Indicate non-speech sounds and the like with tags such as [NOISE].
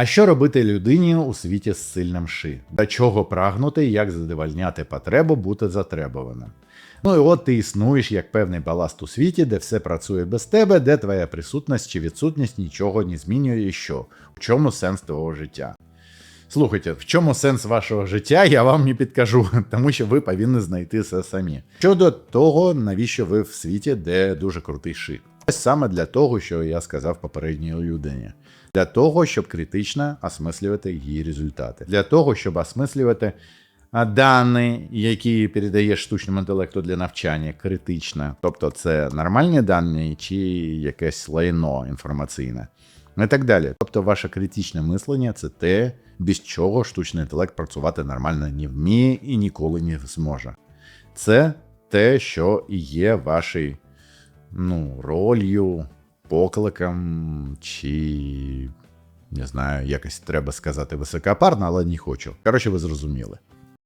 А що робити людині у світі з сильним ши? До чого прагнути, як задовольняти потребу бути затребуваним? Ну і от ти існуєш як певний баласт у світі, де все працює без тебе, де твоя присутність чи відсутність нічого не змінює і що. В чому сенс твого життя? Слухайте, в чому сенс вашого життя, я вам не підкажу, [LAUGHS] тому що ви повинні знайти це самі. Щодо того, навіщо ви в світі, де дуже крутий шик. Саме для того, що я сказав попередній людині. Для того, щоб критично осмислювати її результати. Для того, щоб осмислювати дані, які передає штучному інтелекту для навчання, критично. Тобто це нормальні дані чи якесь лайно інформаційне. І так далі. Тобто, ваше критичне мислення це те, без чого штучний інтелект працювати нормально не вміє і ніколи не зможе. Це те, що і є вашою ну, ролью, покликом, чи не знаю, якось треба сказати високопарно, але не хочу. Коротше, ви зрозуміли.